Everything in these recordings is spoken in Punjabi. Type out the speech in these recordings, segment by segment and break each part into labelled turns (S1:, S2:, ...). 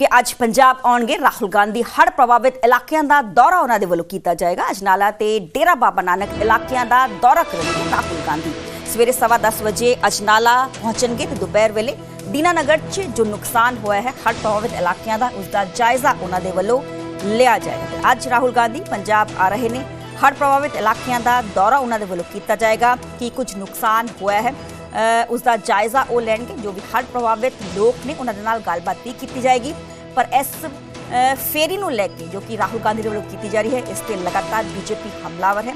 S1: ਕਿ ਅੱਜ ਪੰਜਾਬ ਆਉਣਗੇ ਰਾਹੁਲ ਗਾਂਧੀ। ਹੜ੍ਹ ਪ੍ਰਭਾਵਿਤ ਇਲਾਕਿਆਂ ਦਾ ਦੌਰਾ ਉਹਨਾਂ ਦੇ ਵੱਲੋਂ ਕੀਤਾ ਜਾਏਗਾ। ਅਜਨਾਲਾ ਤੇ ਡੇਰਾ ਬਾਬਾ ਨਾਨਕ ਇਲਾਕਿਆਂ ਦਾ ਦੌਰਾ ਕਰਨਗੇ ਰਾਹੁਲ ਗਾਂਧੀ। ਸਵੇਰੇ ਸਵਾ ਦਸ ਵਜੇ ਅਜਨਾਲਾ ਪਹੁੰਚਣਗੇ ਤੇ ਦੁਪਹਿਰ ਵੇਲੇ ਦੀਨਾਨਗਰ 'ਚ ਜੋ ਨੁਕਸਾਨ ਹੋਇਆ ਹੈ ਹੜ੍ਹ ਪ੍ਰਭਾਵਿਤ ਇਲਾਕਿਆਂ ਦਾ ਉਸ ਦਾ ਜਾਇਜ਼ਾ ਉਹਨਾਂ ਦੇ ਵੱਲੋਂ ਲਿਆ ਜਾਏਗਾ। ਅੱਜ ਰਾਹੁਲ ਗਾਂਧੀ ਪੰਜਾਬ ਆ ਰਹੇ ਨੇ। ਹੜ੍ਹ ਪ੍ਰਭਾਵਿਤ ਇਲਾਕਿਆਂ ਦਾ ਦੌਰਾ ਉਹਨਾਂ ਦੇ ਵੱਲੋਂ ਕੀਤਾ ਜਾਏਗਾ ਕੀ ਕੁਝ ਨੁਕਸਾਨ ਹੋਇਆ ਹੈ। ਅ, ਉਸ ਦਾ ਜਾਇਜ਼ਾ ਉਹ ਲੈਣਗੇ ਜੋ ਵੀ ਹੜ੍ਹ ਪ੍ਰਭਾਵਿਤ ਲੋਕ ਨੇ ਉਹਨਾਂ ਦੇ ਨਾਲ ਗੱਲਬਾਤ ਵੀ ਕੀਤੀ ਜਾਏਗੀ। ਪਰ ਇਸ ਫੇਰੀ ਨੂੰ ਲੈ ਕੇ ਜੋ ਕਿ ਰਾਹੁਲ ਗਾਂਧੀ ਦੇ ਵੱਲੋਂ ਕੀਤੀ ਜਾ ਰਹੀ ਹੈ, ਇਸ ਤੇ ਲਗਾਤਾਰ ਬੀਜੇਪੀ ਹਮਲਾਵਰ ਹੈ।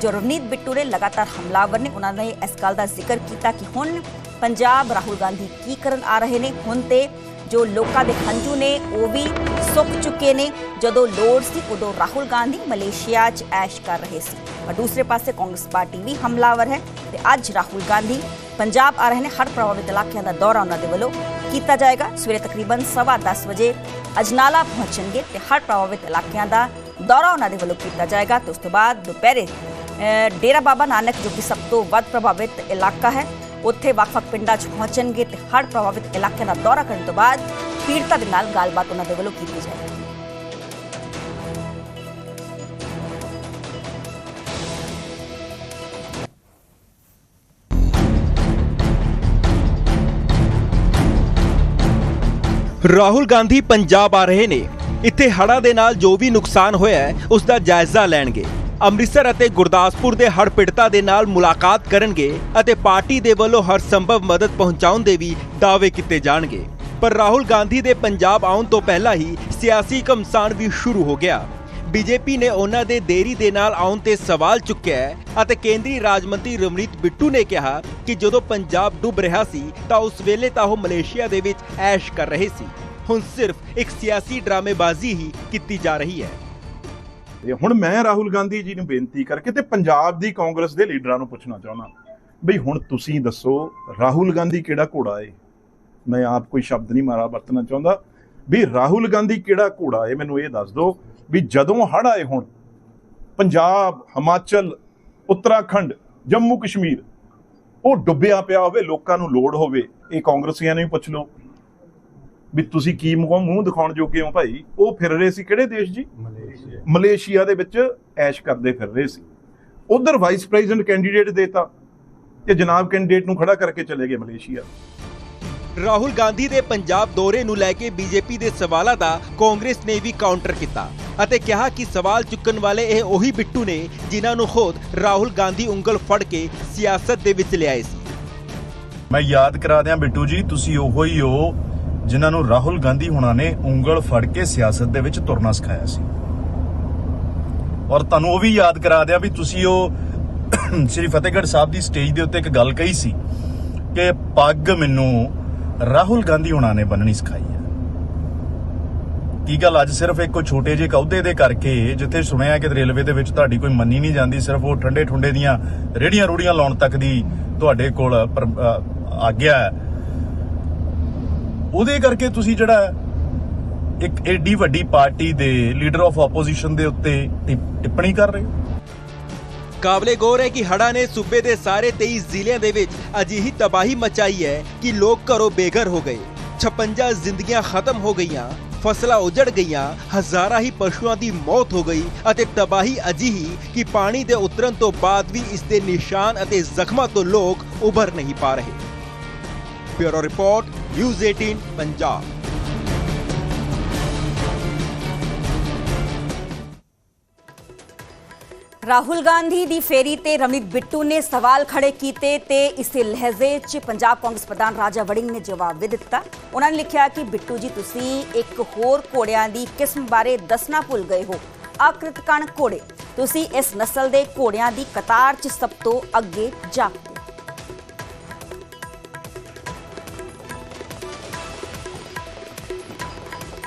S1: ਜੋ ਰਵਨੀਤ ਬਿੱਟੂ ਨੇ ਲਗਾਤਾਰ ਹਮਲਾਵਰ ਨੇ, ਉਹਨਾਂ ਨੇ ਇਸ ਗੱਲ ਦਾ ਜ਼ਿਕਰ ਕੀਤਾ ਕਿ ਹੁਣ ਪੰਜਾਬ ਰਾਹੁਲ ਗਾਂਧੀ ਕੀ ਕਰਨ ਆ ਰਹੇ ਨੇ। ਹੁਣ ਤੇ ਜੋ ਲੋਕਾਂ ਦੇ ਹੰਝੂ ਨੇ, ਉਹ ਵੀ ਸੁੱਕ ਚੁੱਕੇ ਨੇ। ਜਦੋਂ ਲੋੜ ਸੀ, ਉਦੋਂ ਰਾਹੁਲ ਗਾਂਧੀ ਮਲੇਸ਼ੀਆ 'ਚ ਐਸ਼ ਕਰ ਰਹੇ ਸੀ। ਪਰ ਦੂਸਰੇ ਪਾਸੇ ਕਾਂਗਰਸ ਪਾਰਟੀ ਵੀ ਹਮਲਾਵਰ ਹੈ ਤੇ ਅੱਜ ਰਾਹੁਲ ਗਾਂਧੀ ਪੰਜਾਬ ਆ ਰਹੇ ਨੇ। ਹਰ ਪ੍ਰਭਾਵਿਤ ਇਲਾਕਿਆਂ ਦਾ ਦੌਰਾ ਉਹਨਾਂ ਦੇ ਵੱਲੋਂ ਕੀਤਾ ਜਾਏਗਾ। ਸਵੇਰੇ ਤਕਰੀਬਨ 10:30 ਵਜੇ ਅਜਨਾਲਾ ਪਹੁੰਚਣਗੇ ਤੇ ਹੜ੍ਹ ਪ੍ਰਭਾਵਿਤ ਇਲਾਕਿਆਂ ਦਾ ਦੌਰਾ ਉਹਨਾਂ ਦੇ ਵੱਲੋਂ ਕੀਤਾ ਜਾਏਗਾ ਤੇ ਉਸ ਤੋਂ ਬਾਅਦ ਦੁਪਹਿਰੇ ਅ, ਡੇਰਾ ਬਾਬਾ ਨਾਨਕ ਜੋ ਕਿ ਸਭ ਤੋਂ ਵੱਧ ਪ੍ਰਭਾਵਿਤ ਇਲਾਕਾ ਹੈ ਉੱਥੇ ਵੱਖ-ਵੱਖ ਪਿੰਡਾਂ 'ਚ ਪਹੁੰਚਣਗੇ ਤੇ ਹੜ੍ਹ ਪ੍ਰਭਾਵਿਤ ਇਲਾਕਿਆਂ ਦਾ ਦੌਰਾ ਕਰਨ ਤੋਂ ਬਾਅਦ ਪੀੜਤਾਂ ਦੇ ਨਾਲ ਗੱਲਬਾਤ ਉਹਨਾਂ ਦੇ ਵੱਲੋਂ ਕੀਤੀ ਜਾਏਗੀ।
S2: ਰਾਹੁਲ ਗਾਂਧੀ ਪੰਜਾਬ ਆ ਰਹੇ ਨੇ। ਇੱਥੇ ਹੜ੍ਹਾਂ ਦੇ ਨਾਲ ਜੋ ਵੀ ਨੁਕਸਾਨ ਹੋਇਆ ਹੈ, ਉਸ ਦਾ ਜਾਇਜ਼ਾ ਲੈਣਗੇ। ਅੰਮ੍ਰਿਤਸਰ ਅਤੇ ਗੁਰਦਾਸਪੁਰ ਦੇ ਹੜ੍ਹ ਪੀੜਤਾਂ ਦੇ ਨਾਲ ਮੁਲਾਕਾਤ ਕਰਨਗੇ ਅਤੇ ਪਾਰਟੀ ਦੇ ਵੱਲੋਂ ਹਰ ਸੰਭਵ ਮਦਦ ਪਹੁੰਚਾਉਣ ਦੇ ਵੀ ਦਾਅਵੇ ਕੀਤੇ ਜਾਣਗੇ। ਪਰ ਰਾਹੁਲ ਗਾਂਧੀ ਦੇ ਪੰਜਾਬ ਆਉਣ ਤੋਂ ਪਹਿਲਾਂ ਹੀ ਸਿਆਸੀ ਘਮਸਾਨ ਵੀ ਸ਼ੁਰੂ ਹੋ ਗਿਆ। ਬੀਜੇਪੀ ਨੇ ਉਹਨਾਂ ਦੇ ਦੇਰੀ ਦੇ ਨਾਲ ਆਉਣ ਤੇ ਸਵਾਲ ਚੁੱਕਿਆ ਹੈ ਅਤੇ ਕੇਂਦਰੀ ਰਾਜ ਮੰਤਰੀ ਰਮਨੀਤ ਬਿੱਟੂ ਨੇ ਕਿਹਾ ਕਿ ਜਦੋਂ ਪੰਜਾਬ ਡੁੱਬ ਰਿਹਾ ਸੀ ਤਾਂ ਉਸ ਵੇਲੇ ਤਾਂ ਉਹ ਮਲੇਸ਼ੀਆ ਦੇ ਵਿੱਚ ਐਸ਼ ਕਰ ਰਹੇ ਸੀ। ਹੁਣ ਸਿਰਫ ਇੱਕ ਸਿਆਸੀ ਡਰਾਮੇਬਾਜ਼ੀ ਹੀ ਕੀਤੀ ਜਾ ਰਹੀ ਹੈ।
S3: ਤੇ ਹੁਣ ਮੈਂ ਰਾਹੁਲ ਗਾਂਧੀ ਜੀ ਨੂੰ ਬੇਨਤੀ ਕਰਕੇ ਤੇ ਪੰਜਾਬ ਦੀ ਕਾਂਗਰਸ ਦੇ ਲੀਡਰਾਂ ਨੂੰ ਪੁੱਛਣਾ ਚਾਹੁੰਦਾ ਬਈ ਹੁਣ ਤੁਸੀਂ ਦੱਸੋ, ਰਾਹੁਲ ਗਾਂਧੀ ਕਿਹੜਾ ਘੋੜਾ ਏ? ਮੈਂ ਆਪ ਕੋਈ ਸ਼ਬਦ ਨਹੀਂ ਮਾਰਾ ਵਰਤਣਾ ਚਾਹੁੰਦਾ। ਵੀ ਰਾਹੁਲ ਗਾਂਧੀ ਕਿਹੜਾ ਘੋੜਾ ਏ? ਮੈਨੂੰ ਇਹ ਦੱਸ ਦਿਓ ਵੀ ਜਦੋਂ ਹੜ੍ਹ ਆਏ ਹੁਣ ਪੰਜਾਬ ਹਿਮਾਚਲ ਉੱਤਰਾਖੰਡ ਜੰਮੂ ਕਸ਼ਮੀਰ ਉਹ ਡੁੱਬਿਆ ਪਿਆ ਹੋਵੇ ਲੋਕਾਂ ਨੂੰ ਲੋੜ ਹੋਵੇ ਇਹ ਕਾਂਗਰਸੀਆਂ ਨੂੰ ਵੀ ਪੁੱਛ ਲਓ। ਵੀ ਤੁਸੀਂ ਕੀ ਮੂੰਹ ਮੂੰਹ ਦਿਖਾਉਣ ਜੋਗੇ ਹੋ ਭਾਈ? ਉਹ ਫਿਰ ਰਹੇ ਸੀ ਕਿਹੜੇ ਦੇਸ਼ ਜੀ? ਮਲੇਸ਼ੀਆ। ਦੇ ਵਿੱਚ ਐਸ਼ ਕਰਦੇ ਫਿਰ ਰਹੇ ਸੀ। ਉਧਰ ਵਾਈਸ ਪ੍ਰੈਜ਼ੀਡੈਂਟ ਕੈਂਡੀਡੇਟ ਦੇਤਾ ਤੇ ਜਨਾਬ ਕੈਂਡੀਡੇਟ ਨੂੰ ਖੜਾ ਕਰਕੇ ਚਲੇ ਗਏ ਮਲੇਸ਼ੀਆ।
S2: ਰਾਹੁਲ ਗਾਂਧੀ ਦੇ ਪੰਜਾਬ ਦੌਰੇ ਨੂੰ ਲੈ ਕੇ ਬੀਜੇਪੀ ਦੇ ਸਵਾਲਾਂ ਦਾ ਕਾਂਗਰਸ ਨੇ ਵੀ ਕਾਊਂਟਰ ਕੀਤਾ। ਅਤੇ ਕਿਹਾ ਕਿ ਸਵਾਲ ਚੁੱਕਣ ਵਾਲੇ ਇਹ ਉਹੀ ਬਿੱਟੂ ਨੇ ਜਿਨ੍ਹਾਂ ਨੂੰ ਖੁਦ ਰਾਹੁਲ ਗਾਂਧੀ ਉਂਗਲ ਫੜ ਕੇ ਸਿਆਸਤ ਦੇ ਵਿੱਚ ਲਿਆਏ ਸੀ।
S4: ਮੈਂ ਯਾਦ ਕਰਾ ਦਿਆਂ ਬਿੱਟੂ ਜੀ, ਤੁਸੀਂ ਉਹੋ ਹੀ ਹੋ ਜਿਨ੍ਹਾਂ ਨੂੰ ਰਾਹੁਲ ਗਾਂਧੀ ਹੁਣਾਂ ਨੇ ਉਂਗਲ ਫੜ ਕੇ ਸਿਆਸਤ ਦੇ ਵਿੱਚ ਤੁਰਨਾ ਸਿਖਾਇਆ ਸੀ। ਔਰ ਤੁਹਾਨੂੰ ਉਹ ਵੀ ਯਾਦ ਕਰਾ ਦਿਆਂ ਵੀ ਤੁਸੀਂ ਉਹ ਸ੍ਰੀ ਫਤਿਹਗੜ੍ਹ ਸਾਹਿਬ ਦੀ ਸਟੇਜ ਦੇ ਉੱਤੇ ਇੱਕ ਗੱਲ ਕਹੀ ਸੀ ਕਿ ਪੱਗ ਮੈਨੂੰ ਰਾਹੁਲ ਗਾਂਧੀ ਹੁਣਾਂ ਨੇ ਬੰਨਣੀ ਸਿਖਾਈ ਹੈ। ਕੀ ਗੱਲ? ਅੱਜ ਸਿਰਫ ਇੱਕ ਕੋਈ ਛੋਟੇ ਜਿਹੇ ਅਹੁਦੇ ਦੇ ਕਰਕੇ ਜਿੱਥੇ ਸੁਣਿਆ ਕਿ ਰੇਲਵੇ ਦੇ ਵਿੱਚ ਤੁਹਾਡੀ ਕੋਈ ਮੰਨੀ ਨਹੀਂ ਜਾਂਦੀ, ਸਿਰਫ ਉਹ ਠੰਡੇ ਠੁੰਡੇ ਦੀਆਂ ਰੇੜੀਆਂ ਰੂੜੀਆਂ ਲਾਉਣ ਤੱਕ ਦੀ ਤੁਹਾਡੇ ਕੋਲ ਆਗਿਆ ਉਹਦੇ ਕਰਕੇ ਤੁਸੀਂ ਜਿਹੜਾ ਇੱਕ ਏਡੀ ਵੱਡੀ ਪਾਰਟੀ ਦੇ ਲੀਡਰ ਆਫ ਆਪੋਜੀਸ਼ਨ ਦੇ ਉੱਤੇ ਟਿੱਪਣੀ ਕਰ ਰਹੇ ਹੋ?
S2: ਕਾਬਲੇ ਗੌਰ ਹੈ ਕਿ ਹੜਾ ਨੇ ਸੂਬੇ ਦੇ ਸਾਰੇ 23 ਜ਼ਿਲ੍ਹਿਆਂ ਦੇ ਵਿੱਚ ਅਜਿਹੀ ਤਬਾਹੀ ਮਚਾਈ ਹੈ ਕਿ ਲੋਕ ਘਰੋਂ ਬੇਘਰ ਹੋ ਗਏ। 56 ਜ਼ਿੰਦਗੀਆਂ ਖਤਮ ਹੋ ਗਈਆਂ। ਫਸਲਾਂ ਉਜੜ ਗਈਆਂ, ਹਜ਼ਾਰਾਂ ਹੀ ਪਸ਼ੂਆਂ ਦੀ ਮੌਤ ਹੋ ਗਈ ਅਤੇ ਤਬਾਹੀ ਅਜਿਹੀ ਕਿ ਪਾਣੀ ਦੇ ਉਤਰਨ ਤੋਂ ਬਾਅਦ ਵੀ ਇਸ ਦੇ ਨਿਸ਼ਾਨ ਅਤੇ ਜ਼ਖਮਾਂ ਤੋਂ ਲੋਕ ਉਭਰ ਨਹੀਂ ਪਾ ਰਹੇ। Bureau report, news 18 Punjab.
S1: Rahul Gandhi ਦੀ ਫੇਰੀ ਤੇ ਰਮਨੀਤ ਬਿੱਟੂ ਨੇ ਸਵਾਲ ਖੜੇ ਕੀਤੇ ਤੇ ਇਸੇ ਲਹਿਜ਼ੇ 'ਚ ਪੰਜਾਬ ਕਾਂਗਰਸ ਪ੍ਰਧਾਨ ਰਾਜਾ ਵੜਿੰਗ ਨੇ ਜਵਾਬ ਵੀ ਦਿੱਤਾ। ਉਹਨਾਂ ਨੇ ਲਿਖਿਆ ਕਿ, ਬਿੱਟੂ ਜੀ, ਤੁਸੀਂ ਇੱਕ ਹੋਰ ਘੋੜਿਆਂ ਦੀ ਕਿਸਮ ਬਾਰੇ ਦੱਸਣਾ ਭੁੱਲ ਗਏ ਹੋ। ਆਕ੍ਰਿਤਕਣ ਘੋੜੇ। ਤੁਸੀਂ ਇਸ ਨਸਲ ਦੇ ਘੋੜਿਆਂ ਦੀ ਕਤਾਰ 'ਚ ਸਭ ਤੋਂ ਅੱਗੇ ਜਾ